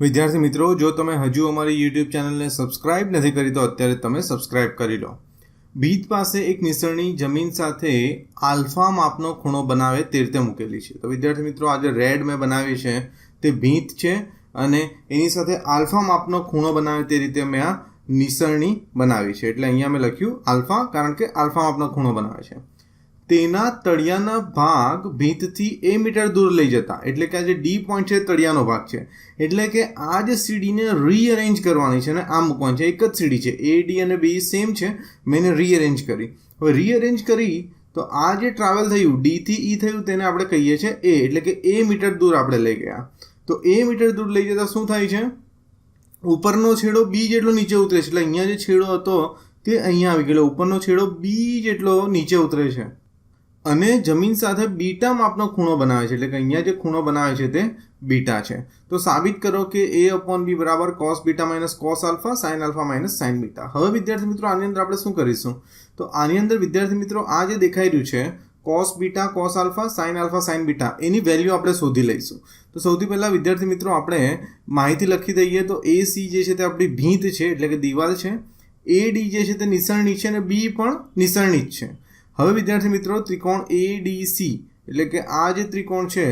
વિદ્યાર્થી મિત્રો, જો તમે હજુ અમારી યુટ્યુબ ચેનલને સબસ્ક્રાઇબ નથી કરી, તો અત્યારે તમે સબસ્ક્રાઇબ કરી લો. ભીત પાસે એક નિસરણી જમીન સાથે આલ્ફા માપનો ખૂણો બનાવે તે રીતે મૂકેલી છે. તો વિદ્યાર્થી મિત્રો આજે રેડ મેં બનાવી છે, તે ભીત છે અને એની સાથે આલ્ફા માપનો ખૂણો બનાવે તે રીતે મેં આ નિસરણી બનાવી છે. એટલે અહીંયા મેં લખ્યું આલ્ફા, કારણ કે આલ્ફા માપનો ખૂણો બનાવે છે. તેના તળિયાના ભાગ ભીંતથી એ મીટર દૂર લઈ જતા. એટલે કે આ જે ડી પોઈન્ટ છે તળિયાનો ભાગ છે. એટલે કે આ જે સીડીને રીઅરેન્જ કરવાની છે અને આ મૂકવાની છે. એક જ સીડી છે. એ ડી અને બી સેમ છે. મેં એને રીઅરેન્જ કરી. હવે રીઅરેન્જ કરી તો આ જે ટ્રાવેલ થયું ડીથી ઈ થયું, તેને આપણે કહીએ છીએ એ એટલે કે એ મીટર દૂર આપણે લઈ ગયા. તો એ મીટર દૂર લઈ જતા શું થાય છે? ઉપરનો છેડો બી જેટલો નીચે ઉતરે છે. એટલે અહીંયા જે છેડો હતો તે અહીંયા આવી ગયેલો. ઉપરનો છેડો બી જેટલો નીચે ઉતરે છે. અને જમીન સાથે બીટા માપનો ખૂણો બનાવે છે. એટલે કે અહીંયા જે ખૂણો બનાવે છે તે બીટા છે. તો સાબિત કરો કે એ અપોન બી બરાબર cos beta minus cos alpha sine alpha minus sine beta. હવે વિદ્યાર્થી મિત્રો, આની અંદર આપણે શું કરીશું? તો આની અંદર વિદ્યાર્થી મિત્રો, આ જે દેખાઈ રહ્યું છે cos beta cos alpha sine alpha sine beta, એની વેલ્યુ આપણે શોધી લઈશું. તો સૌથી પહેલાં વિદ્યાર્થી મિત્રો, આપણે માહિતી લખી દઈએ. તો એ સી જે છે તે આપણી ભીંત છે, એટલે કે દિવાલ છે. એ ડી જે છે તે નિસરણી છે અને બી પણ નિસરણી જ છે. હવે વિદ્યાર્થી મિત્રો, ત્રિકોણ એ ડી સી એટલે કે આ જે ત્રિકોણ છે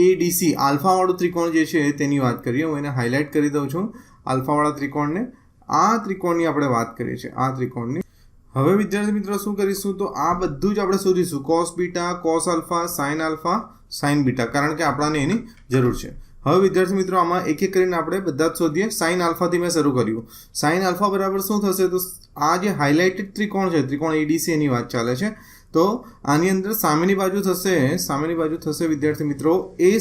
એ ડી સી આલ્ફાવાળું ત્રિકોણ જે છે, તેની વાત કરીએ. હું એને હાઇલાઇટ કરી દઉં છું, આલ્ફાવાળા ત્રિકોણને. આ ત્રિકોણની આપણે વાત કરીએ છીએ, આ ત્રિકોણની. હવે વિદ્યાર્થી મિત્રો, શું કરીશું? તો આ બધું જ આપણે શોધીશું. Cos beta cos alpha sine alpha sine beta કારણ કે આપણાને એની જરૂર છે. હવે વિદ્યાર્થી મિત્રો, આમાં એક એક કરીને આપણે બધા જ શોધીએ. સાઇન આલ્ફાથી મેં શરૂ કર્યું. સાઇન આલ્ફા બરાબર શું થશે? તો આ જે હાઇલાઇટેડ ત્રિકોણ છે, ત્રિકોણ એડીસી એની વાત ચાલે છે. તો આની અંદર સામેની બાજુ થશે, સામેની બાજુ થશે વિદ્યાર્થી મિત્રો એ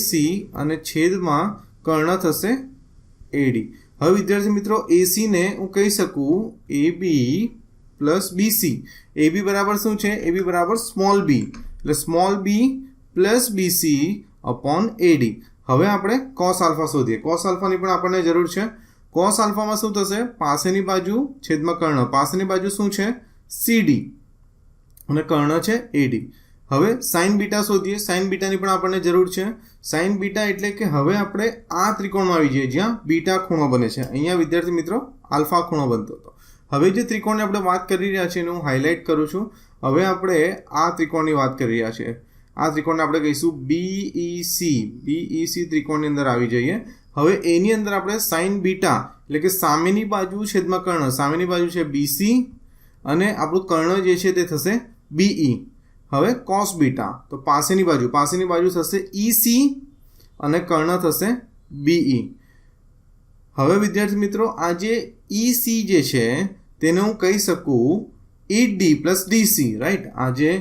અને છેદમાં કર્ણ થશે એડી હવે વિદ્યાર્થી મિત્રો એસીને હું કહી શકું એ બી પ્લસ બીસી એ બી બરાબર શું છે? એ બી બરાબર સ્મોલ બી એટલે small B plus BC upon AD હવે આપણે કોસ આલ્ફા શોધીએ. કોસ આલ્ફાની પણ આપણને જરૂર છે. કોસ આલ્ફામાં શું થશે? પાસેની બાજુ છેદમાં કર્ણ. પાસેની બાજુ શું છે? સીડી અને કર્ણ છે એડી હવે સાઇન બીટા શોધીએ. સાઇન બીટાની પણ આપણને જરૂર છે. સાઇન બીટા એટલે કે હવે આપણે આ ત્રિકોણમાં આવી જઈએ, જ્યાં બીટા ખૂણો બને છે. અહીંયા વિદ્યાર્થી મિત્રો આલ્ફા ખૂણો બનતો હતો. હવે જે ત્રિકોણની આપણે વાત કરી રહ્યા છીએ એનું હું હાઇલાઇટ કરું છું. હવે આપણે આ ત્રિકોણની વાત કરી રહ્યા છીએ. આ ત્રિકોણને આપણે કહીશું બીઈ સી બીઈ ત્રિકોણની અંદર આવી જઈએ. હવે એની અંદર આપણે સાઇન બીટા એટલે કે સામેની બાજુ છેદમાં કર્ણ. સામેની બાજુ છે બીસી અને આપણું કર્ણ જે છે તે થશે બીઈ હવે કોસ બીટા તો પાસેની બાજુ. પાસેની બાજુ થશે ઈસી અને કર્ણ થશે બીઈ હવે વિદ્યાર્થી મિત્રો, આ જે ઈસી જે છે, તેને હું કહી શકું E D plus DC right આ જે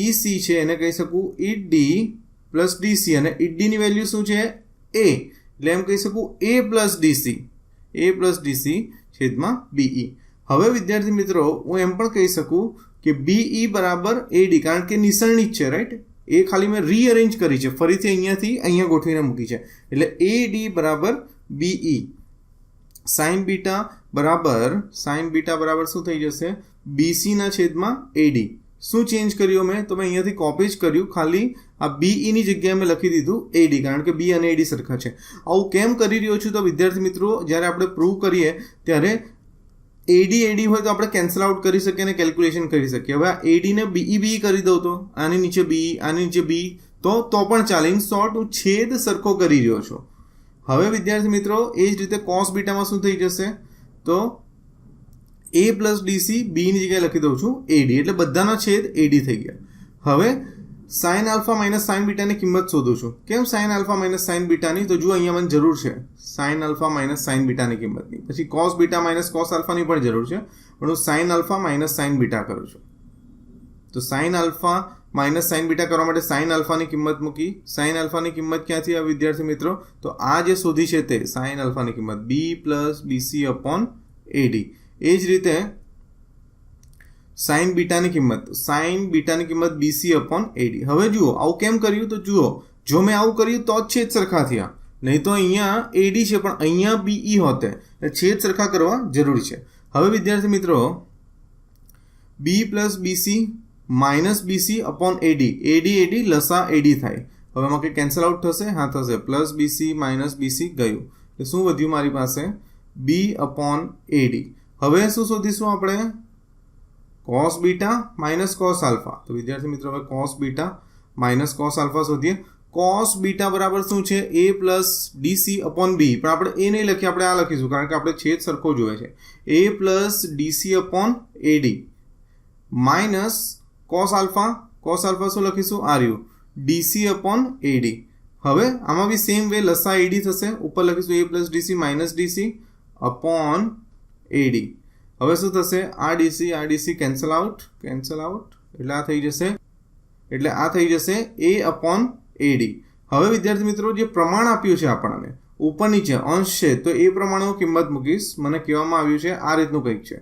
ઈસી છે, એને કહી શકું ઈ ડી પ્લસ ડીસી અને ઈડીની વેલ્યુ શું છે? એ એટલે એમ કહી શકું A plus DC A plus DC છેદમાં બીઈ હવે વિદ્યાર્થી મિત્રો, હું એમ પણ કહી શકું કે બીઈ બરાબર એડી કારણ કે નિસરણી જ છે રાઈટ એ ખાલી મેં રીઅરેન્જ કરી છે, ફરીથી અહીંયાથી અહીંયા ગોઠવીને મૂકી છે. એટલે એ ડી બરાબર બીઈ સાઇન બીટા બરાબર સાઇન બીટા બરાબર શું થઈ જશે? બીસીના છેદમાં એડી શું ચેન્જ કર્યું મેં? તો મેં અહીંયાથી કોપી જ કર્યું. ખાલી આ બીઈની જગ્યાએ મેં લખી દીધું એડી કારણ કે બી અને એડી સરખા છે. આવું કેમ કરી રહ્યો છું તો વિદ્યાર્થી મિત્રો, જ્યારે આપણે પ્રૂવ કરીએ, ત્યારે એડી એડી હોય તો આપણે કેન્સલ આઉટ કરી શકીએ અને કેલ્ક્યુલેશન કરી શકીએ. હવે આ એડીને બીઈ બી કરી દઉં તો? આની નીચે બી આની નીચે બી તો તો પણ ચાલે. ઇન શોર્ટ હું છેદ સરખો કરી રહ્યો છું. હવે વિદ્યાર્થી મિત્રો, એ જ રીતે કોસ બીટામાં શું થઈ જશે? તો એ પ્લસ ડીસી બીની જગ્યાએ લખી દઉં છું એડી એટલે બધાના છેદ એડી થઈ ગયા. હવે સાઇન આલ્ફા માઇનસ સાઇન બીટાની કિંમત શોધું છું. કેમ સાઇન આલ્ફા માઇનસ સાઇન બીટાની તો જુઓ, અહીંયા મને જરૂર છે. સાઇન આલ્ફા માઇનસ સાઇન બીટાની કિંમતની. પછી કોસ બીટા માઇનસ કોસ આલ્ફાની પણ જરૂર છે. પણ હું sine alpha minus sine beta કરું છું. તો sine alpha minus sine beta કરવા માટે સાઇન આલ્ફાની કિંમત મૂકી. સાઇન આલ્ફાની કિંમત ક્યાંથી આ વિદ્યાર્થી મિત્રો? તો આ જે શોધી છે તે સાઇન આલ્ફાની કિંમત. B plus BC upon AD એ જ રીતે સાઇન બીટાની કિંમત સાઇન બીટાની કિંમત બીસી અપોન એડી હવે જુઓ, આવું કેમ કર્યું? તો જુઓ, જો મેં આવું કર્યું તો જ છેદ સરખા થયા. નહીં તો અહીંયા એડી છે, પણ અહીંયા બીઈ હોતે. છેદ સરખા કરવા જરૂરી છે. હવે વિદ્યાર્થી મિત્રો B plus BC minus BC upon AD AD AD લસા એડી થાય. હવે એમાં કંઈ કેન્સલ આઉટ થશે? હા, થશે. પ્લસ બીસી માઇનસ બીસી ગયું. કે શું વધ્યું મારી પાસે? બી અપોન એડી હવે શું શોધીશું આપણે? Cos beta minus cos alpha તો વિદ્યાર્થી મિત્રો, હવે cos beta minus cos alpha શોધીએ. કોસ બીટા બરાબર શું છે? A plus DC upon B પણ આપણે એ નહીં લખીએ, આપણે આ લખીશું, કારણ કે આપણે છેદ સરખો જોઈએ છે. A plus DC upon AD minus cos alpha cos alpha શું લખીશું? આર્યુ ડીસી અપોન એડી હવે આમાં બી સેમ વે લસા એડી થશે. ઉપર લખીશું A plus DC minus DC upon AD હવે શું થશે? આ ડીસી આ DC cancel out cancel out એટલે આ થઈ જશે. એટલે આ થઈ જશે એ અપોન એડી હવે વિદ્યાર્થી મિત્રો, જે પ્રમાણ આપ્યું છે આપણને, ઉપર નીચે, અંશ છે, તો એ પ્રમાણે હું કિંમત મૂકીશ. મને કહેવામાં આવ્યું છે આ રીતનું કંઈક છે.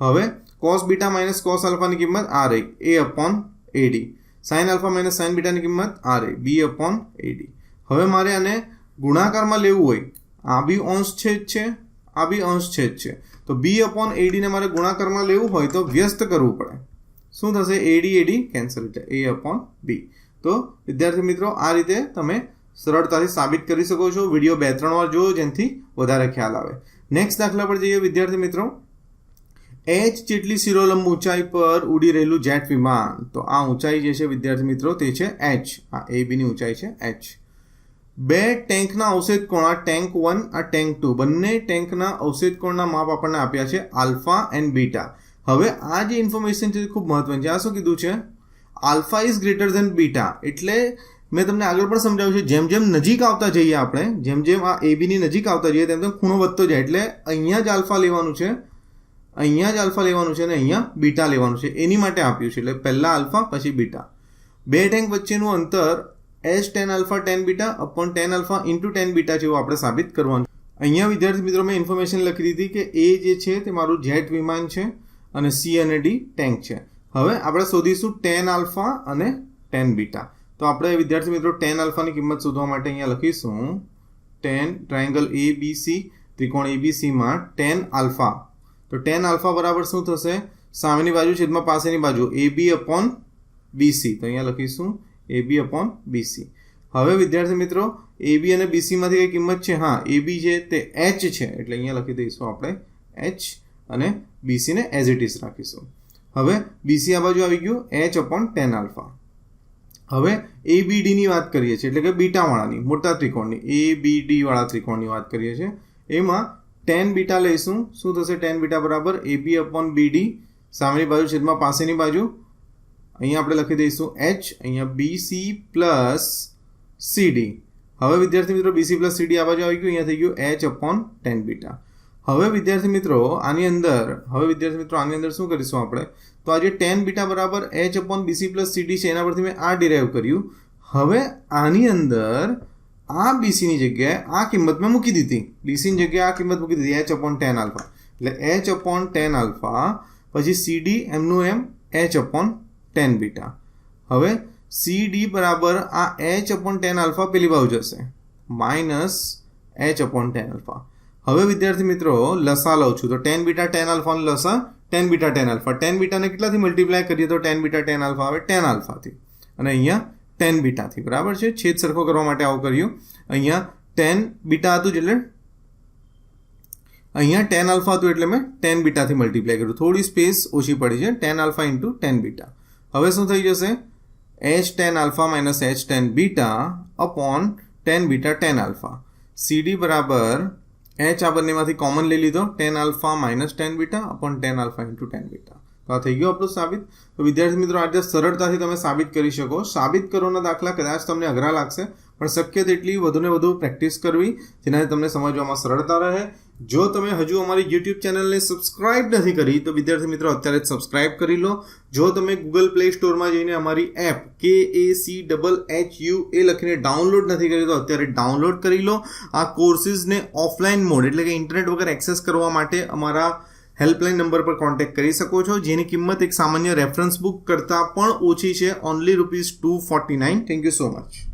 હવે કોસ બીટા માઇનસ કોસ આલ્ફાની કિંમત આ રહી A upon AD sine alpha minus sine બીટાની કિંમત આ રહી બી અપોન એડી હવે મારે આને ગુણાકારમાં લેવું હોય. આ બી અંશ છેદ છે, આ બી અંશ છેદ છે. તો બી અપોન એડીને મારે ગુણાકારમાં લેવું હોય તો વ્યસ્ત કરવું પડે. શું થશે? એડી એડી કેન્સલ એટલે એ અપોન બી તો વિદ્યાર્થી મિત્રો, આ રીતે તમે સરળતાથી સાબિત કરી શકો છો. વીડિયો બે ત્રણ વાર જુઓ જેનાથી વધારે ખ્યાલ આવે. નેક્સ્ટ દાખલા પર જઈએ વિદ્યાર્થી મિત્રો. એચ જેટલી શિરોલંબ ઊંચાઈ પર ઉડી રહેલું જેટ વિમાન. તો આ ઊંચાઈ જે છે વિદ્યાર્થી મિત્રો તે છે એચ આ એ બીની ઊંચાઈ છે એચ બે ટેન્કના અવશેષ કોણ? આ ટેન્ક વન, આ ટેન્ક ટુ. બંને ટેન્કના અવશેષ કોણના માપ આપણને આપ્યા છે આલ્ફા એન્ડ બીટા. હવે આ જે ઇન્ફોર્મેશન છે ખૂબ મહત્વની છે. આ શું કીધું છે? Alpha is greater than beta. એટલે મેં તમને આગળ પણ સમજાવ્યું છે, જેમ જેમ નજીક આવતા જઈએ આપણે, જેમ જેમ આ એબીની નજીક આવતા જઈએ, તેમ તેમ ખૂણો વધતો જાય. એટલે અહીંયા જ આલ્ફા લેવાનું છે, અહીંયા જ આલ્ફા લેવાનું છે અને અહીંયા બીટા લેવાનું છે. એની માટે આપ્યું છે. એટલે પહેલાં આલ્ફા, પછી બીટા. બે ટેન્ક વચ્ચેનું અંતર H tan alpha tan beta upon tan alpha into tan beta જેવું આપણે સાબિત કરવાનું અહીંયા વિદ્યાર્થી મિત્રો મેં ઇન્ફોર્મેશન લખી દીધી કે એ જે છે તે મારું જેટ વિમાન છે અને સી અને ડી ટેન્ક છે. હવે આપણે શોધીશું ટેન આલ્ફા અને ટેન બીટા તો આપણે વિદ્યાર્થી મિત્રો ટેન આલ્ફાની કિંમત શોધવા માટે અહીંયા લખીશું tan triangle A B C ત્રિકોણ એ બી સીમાં ટેન આલ્ફા તો ટેન આલ્ફા બરાબર શું થશે? સામેની બાજુ છેદમાં પાસેની બાજુ એ બી અપોન બીસી તો અહીંયા લખીશું એ બી અપોન બીસી હવે વિદ્યાર્થી મિત્રો એ બી અને બીસીમાંથી કઈ કિંમત છે? હા એ બી છે તે એચ છે, એટલે અહીંયા લખી દઈશું આપણે એચ અને બીસીને એઝ ઇટ ઇઝ રાખીશું. હવે બીસી આ બાજુ આવી ગયું એચ અપોન ટેન આલ્ફા હવે એ બી ડીની વાત કરીએ છીએ, એટલે કે બીટાવાળાની, મોટા ત્રિકોણની એ બી ડી વાળા ત્રિકોણની વાત કરીએ છીએ. એમાં ટેન બીટા લઈશું. શું થશે? ટેન બીટા બરાબર એ બી અપોન બી ડી સામેની બાજુ છેદમાં પાસેની બાજુ. અહીંયા આપણે લખી દઈશું એચ અહીંયા B C plus C D હવે વિદ્યાર્થી મિત્રો બીસી પ્લસ સીડી આ બાજુ આવી ગયું, અહીંયા થઈ ગયું એચ અપોન ટેન બીટા હવે વિદ્યાર્થી મિત્રો આની અંદર, હવે વિદ્યાર્થી મિત્રો આની અંદર શું કરીશું આપણે? તો આજે ટેન બીટા બરાબર H upon BC plus CD છે, એના પરથી મેં આ ડિરાઈવ કર્યું. હવે આની અંદર આ બીસીની જગ્યાએ આ કિંમત મેં મૂકી દીધી. બીસીની જગ્યાએ આ કિંમત મૂકી દીધી એચ અપોન ટેન આલ્ફા એટલે એચ અપોન ટેન આલ્ફા પછી સીડી એમનું એમ એચ અપોન ટેન બીટા હવે સી ડી બરાબર આ એચ અપોન ટેન આલ્ફા પેલી બાજુ જશે. Minus H upon tan alpha હવે વિદ્યાર્થી મિત્રો, લસા લઉં છું. તો ટેન બીટા ટેન આલ્ફાનો લસા tan beta tan alpha tan બીટાને કેટલાથી મલ્ટીપ્લાય કરીએ તો ટેન બીટા ટેન આલ્ફા આવે ટેન આલ્ફાથી અને અહીંયા ટેન બીટાથી બરાબર છે? છેદ સરખો કરવા માટે આવું કર્યું. અહીંયા ટેન બીટા હતું એટલે અહીંયા ટેન આલ્ફા હતું એટલે મેં ટેન બીટાથી મલ્ટીપ્લાય કર્યું. થોડી સ્પેસ ઓછી પડી છે. Tan alpha into tan beta હવે શું થઈ જશે? H tan alpha minus H tan beta upon tan beta tan alpha CD બરાબર એચ આ બંનેમાંથી કોમન લઈ લીધો. Tan alpha minus tan beta upon tan alpha into tan beta તો આ થઈ ગયું આપણું સાબિત. તો વિદ્યાર્થી મિત્રો, આજે સરળતાથી તમે સાબિત કરી શકો. સાબિત કરવાના દાખલા કદાચ તમને અઘરા લાગશે, પણ શક્ય તેટલી વધુને વધુ પ્રેક્ટિસ કરવી, જેનાથી તમને સમજવામાં સરળતા રહે. જો તમે હજુ અમારી યુટ્યુબ ચેનલને સબસ્ક્રાઇબ નથી કરી, તો વિદ્યાર્થી મિત્રો અત્યારે જ સબસ્ક્રાઇબ કરી લો. જો તમે ગૂગલ પ્લે સ્ટોરમાં જઈને અમારી app K A C double H U A લખીને ડાઉનલોડ નથી કરી, તો અત્યારે ડાઉનલોડ કરી લો. આ કોર્સિસને ઓફલાઈન મોડ એટલે કે ઇન્ટરનેટ વગર એક્સેસ કરવા માટે અમારા હેલ્પલાઇન નંબર પર કોન્ટેક્ટ કરી શકો છો. જેની કિંમત એક સામાન્ય રેફરન્સ બુક કરતાં પણ ઓછી છે. Only rupees two forty nine thank you so much